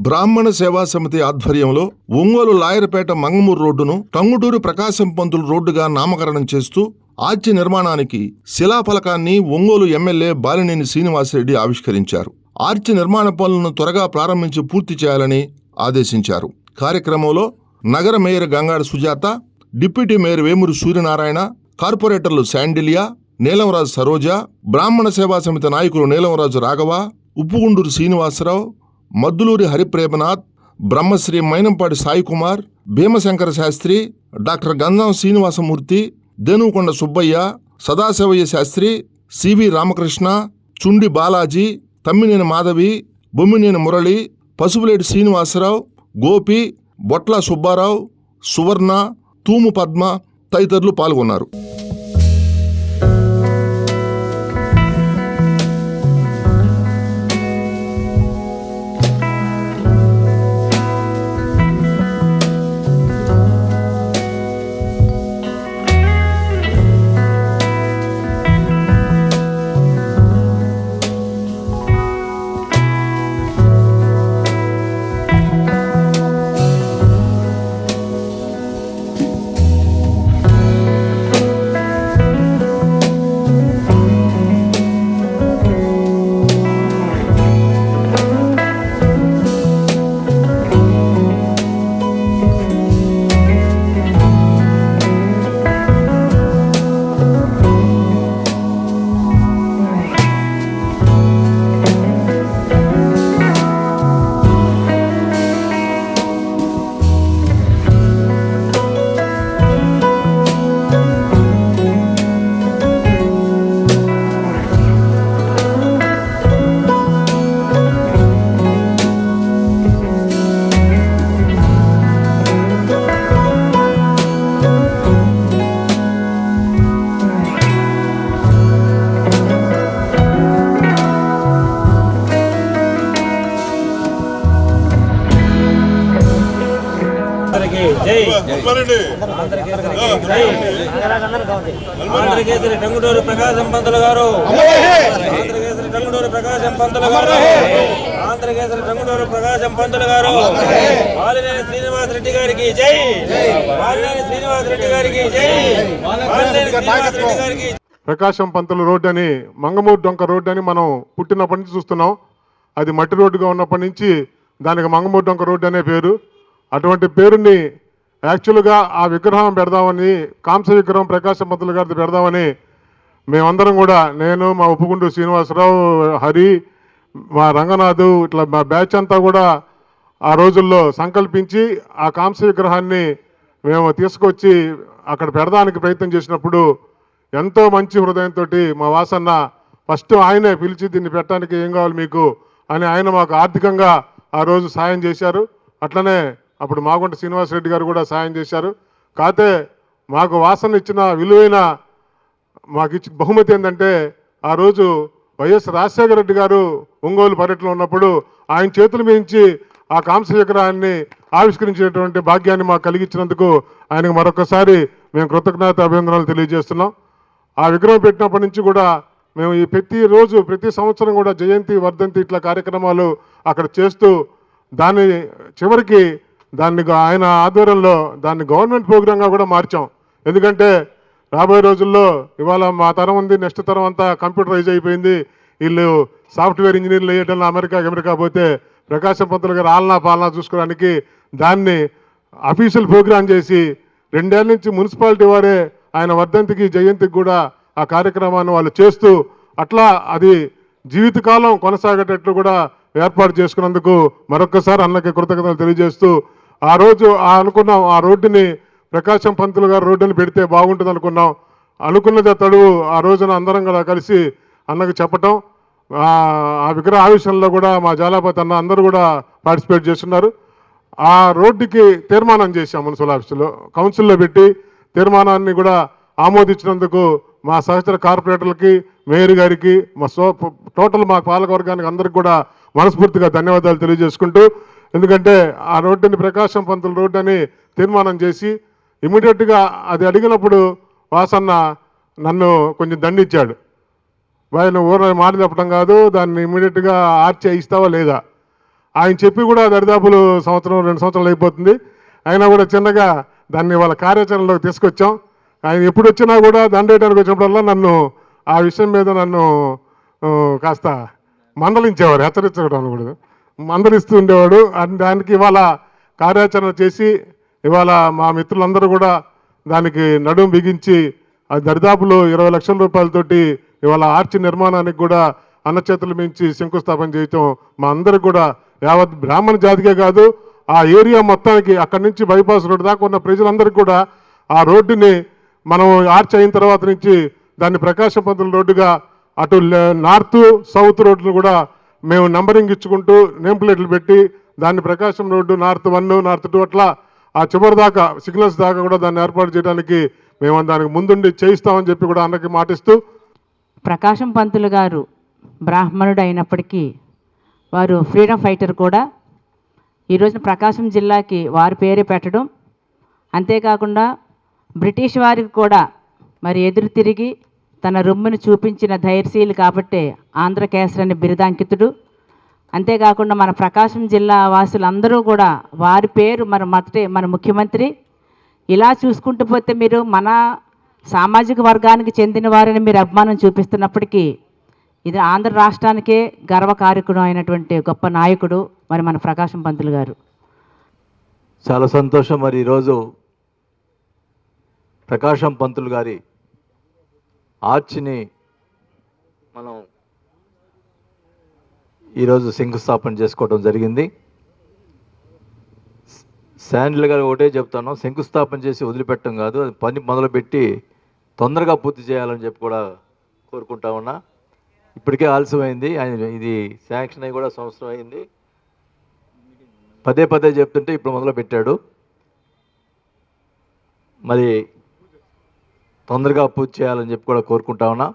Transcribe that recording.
బ్రాహ్మణ సేవా సమితి ఆధ్వర్యంలో ఒంగోలు లాయర్పేట మంగమూరు రోడ్డును టంగుటూరు ప్రకాశం పంతులు రోడ్డుగా నామకరణం చేస్తూ ఆర్చి నిర్మాణానికి శిలాఫలకాన్ని ఒంగోలు ఎమ్మెల్యే బాలినేని శ్రీనివాసరెడ్డి ఆవిష్కరించారు. ఆర్చి నిర్మాణ పనులను త్వరగా ప్రారంభించి పూర్తి చేయాలని ఆదేశించారు. కార్యక్రమంలో నగర mayor Gangada Sujatha deputy mayor Vemuri Suryanarayana కార్పొరేటర్లు శాండిలియా నీలంరాజు సరోజ బ్రాహ్మణ సేవా సమితి నాయకులు Neelamraju Raghava Uppugunduru Srinivasarao Maddulluri Haripremanath Brahmasri Mainampati Sai Kumar Bheemashankara Sastry doctor Gandham Srinivasamurthy Denukonda Subbaiah Sadasivaiah Sastry C V Ramakrishna Chundi Balaji Tammineni Madhavi Bommineni Murali Pasupuleti Srinivasarao Gopi Botla Subbarao Suvarna Thumu Padma తదితరులు పాల్గొన్నారు. ఆంధ్రకేసరి టంగుటూరు ప్రకాశం పంతులు గారు. ఆంధ్రకేసరి టంగుటూరు ప్రకాశం పంతులు గారు. ఆంధ్రకేసరి టంగుటూరు ప్రకాశం పంతులు గారు. బాలినేని శ్రీనివాస్ రెడ్డి గారికి జై. బాలినేని శ్రీనివాస్ రెడ్డి గారికి జై. బాలినేని శ్రీనివాస్ రెడ్డి గారికి ప్రకాశం పంతులు రోడ్డు అని మంగమూరు డొంక రోడ్డు అని మనం పుట్టినప్పటి నుంచి చూస్తున్నాం. అది మట్టి రోడ్డుగా ఉన్నప్పటి నుంచి దానికి మంగమూరు డొంక రోడ్డు అనే పేరు. అటువంటి పేరుని యాక్చువల్గా ఆ విగ్రహం పెడదామని కాంస విగ్రహం ప్రకాశం పంతులు గారిది పెడదామని మేమందరం కూడా నేను మా ఉప్పుగుండు శ్రీనివాసరావు హరి మా రంగనాథు ఇట్లా మా బ్యాచ్ అంతా కూడా ఆ రోజుల్లో సంకల్పించి ఆ కాంస విగ్రహాన్ని మేము తీసుకొచ్చి అక్కడ పెడదానికి ప్రయత్నం చేసినప్పుడు ఎంతో మంచి హృదయంతో మా వాసన్న ఫస్ట్ ఆయనే పిలిచి దీన్ని పెట్టడానికి ఏం కావాలి మీకు అని ఆయన మాకు ఆర్థికంగా ఆ రోజు సాయం చేశారు. అట్లనే అప్పుడు మాగుంట శ్రీనివాసరెడ్డి గారు కూడా సాయం చేశారు. కాతే మాకు వాసన ఇచ్చిన విలువైన మాకు ఇచ్చి బహుమతి ఏంటంటే ఆ రోజు వైఎస్ రాజశేఖర రెడ్డి గారు ఒంగోలు పర్యటనలో ఉన్నప్పుడు ఆయన చేతులు మించి ఆ కాంస విగ్రహాన్ని ఆవిష్కరించేటువంటి భాగ్యాన్ని మాకు కలిగించినందుకు ఆయనకు మరొకసారి మేము కృతజ్ఞత అభినందనలు తెలియజేస్తున్నాం. ఆ విగ్రహం పెట్టినప్పటి నుంచి కూడా మేము ఈ ప్రతిరోజు ప్రతి సంవత్సరం కూడా జయంతి వర్ధంతి ఇట్లా కార్యక్రమాలు అక్కడ చేస్తూ దాన్ని చివరికి దాన్ని ఆయన ఆధ్వర్యంలో దాన్ని గవర్నమెంట్ ప్రోగ్రాంగా కూడా మార్చాం. ఎందుకంటే రాబోయే రోజుల్లో ఇవాళ మా తరం ఉంది నెక్స్ట్ తరం అంతా కంప్యూటరైజ్ అయిపోయింది. వీళ్ళు సాఫ్ట్వేర్ ఇంజనీర్లు వేయటం అమెరికా అమెరికా పోతే ప్రకాశం పంతులు గారు ఆలనా పాలనా చూసుకోవడానికి దాన్ని అఫీషియల్ ప్రోగ్రాం చేసి రెండేళ్ళ నుంచి మున్సిపాలిటీ వారే ఆయన వర్ధంతికి జయంతికి కూడా ఆ కార్యక్రమాన్ని వాళ్ళు చేస్తూ అట్లా అది జీవితకాలం కొనసాగేటట్లు కూడా ఏర్పాటు చేసుకున్నందుకు మరొకసారి అన్నకి కృతజ్ఞతలు తెలియజేస్తూ ఆ రోజు అనుకున్నాం ఆ రోడ్డుని ప్రకాశం పంతులు గారు రోడ్డుని పెడితే బాగుంటుంది అనుకున్నాం. అనుకున్నది తడువు ఆ రోజున అందరం కూడా కలిసి అన్నకు చెప్పటం. ఆ ఆ విగ్రహ ఆవిషయంలో కూడా మా జాలాపతి అన్న అందరూ కూడా పార్టిసిపేట్ చేస్తున్నారు. ఆ రోడ్డుకి తీర్మానం చేశాం మున్సిపల్ ఆఫీసులో. కౌన్సిల్లో పెట్టి తీర్మానాన్ని కూడా ఆమోదించినందుకు మా సహచర కార్పొరేటర్లకి మేయర్ గారికి మా సో టోటల్ మా పాలకవర్గానికి అందరికి కూడా మనస్ఫూర్తిగా ధన్యవాదాలు తెలియజేసుకుంటూ ఎందుకంటే ఆ రోడ్డుని ప్రకాశం పంతుల రోడ్డు అని తీర్మానం చేసి ఇమీడియట్గా అది అడిగినప్పుడు వాసన్న నన్ను కొంచెం దండిచ్చాడు. ఆయన నువ్వు ఊర మాట చెప్పడం కాదు దాన్ని ఇమీడియట్గా ఆర్చి ఇస్తావా లేదా? ఆయన చెప్పి కూడా దరిదాపులు సంవత్సరం రెండు సంవత్సరాలు అయిపోతుంది. అయినా కూడా చిన్నగా దాన్ని వాళ్ళ కార్యాచరణలోకి తీసుకొచ్చాం. ఆయన ఎప్పుడు వచ్చినా కూడా దండేయడానికి వచ్చినప్పుడల్లా నన్ను ఆ విషయం మీద నన్ను కాస్త మందలించేవారు హెచ్చరించడం కూడా. మందలిస్తూ ఉండేవాడు. అండ్ దానికి ఇవాళ కార్యాచరణ చేసి ఇవాళ మా మిత్రులందరూ కూడా దానికి నడుం బిగించి అది దరిదాపులో ఇరవై లక్షల రూపాయలతోటి ఇవాళ ఆర్చి నిర్మాణానికి కూడా అన్నచేతులు మించి శంకుస్థాపన చేయటం మా అందరికి కూడా యావత్ బ్రాహ్మణ జాతికే కాదు ఆ ఏరియా మొత్తానికి అక్కడి నుంచి బైపాస్ రోడ్డు దాకా ఉన్న ప్రజలందరికీ కూడా ఆ రోడ్డుని మనం ఆర్చ్ అయిన తర్వాత నుంచి దాన్ని ప్రకాశం పంతుల రోడ్డుగా అటు నార్త్ సౌత్ రోడ్లు కూడా మేము నంబరింగ్ ఇచ్చుకుంటూ నేమ్ ప్లేట్లు పెట్టి దాన్ని Prakasam road north one north two అట్లా ఆ చివరి దాకా సిగ్నల్స్ దాకా కూడా దాన్ని ఏర్పాటు చేయడానికి మేము దానికి ముందుండి చేయిస్తామని చెప్పి కూడా అన్నకి మాటిస్తూ ప్రకాశం పంతులు గారు బ్రాహ్మణుడు అయినప్పటికీ వారు ఫ్రీడమ్ ఫైటర్ కూడా. ఈరోజున ప్రకాశం జిల్లాకి వారి పేరే పెట్టడం. అంతేకాకుండా బ్రిటిష్ వారికి కూడా మరి ఎదురు తిరిగి తన రొమ్మును చూపించిన ధైర్యశీలు కాబట్టే ఆంధ్రకేసరి అని బిరుదాంకితుడు. అంతేకాకుండా మన ప్రకాశం జిల్లా వాసులందరూ కూడా వారి పేరు మన మొదటి మన ముఖ్యమంత్రి. ఇలా చూసుకుంటూ పోతే మీరు మన సామాజిక వర్గానికి చెందిన వారిని మీరు అభిమానం చూపిస్తున్నప్పటికీ ఇది ఆంధ్ర రాష్ట్రానికే గర్వకారకుడు అయినటువంటి గొప్ప నాయకుడు మరి మన ప్రకాశం పంతులు గారు. చాలా సంతోషం మరి ఈరోజు ప్రకాశం పంతులు గారి ఆర్చిని మనం ఈరోజు శంకుస్థాపన చేసుకోవడం జరిగింది. శాండిల్ గారు ఒకటే చెప్తాను శంకుస్థాపన చేసి వదిలిపెట్టడం కాదు అది పని మొదలుపెట్టి తొందరగా పూర్తి చేయాలని చెప్పి కూడా కోరుకుంటా ఉన్నా. ఇప్పటికే ఆలస్యమైంది ఆయన ఇది శాంక్షన్ అయి కూడా సంవత్సరం అయింది. పదే పదే చెప్తుంటే ఇప్పుడు మొదలు పెట్టాడు మరి తొందరగా పూర్తి చేయాలని చెప్పి కూడా కోరుకుంటా ఉన్నా.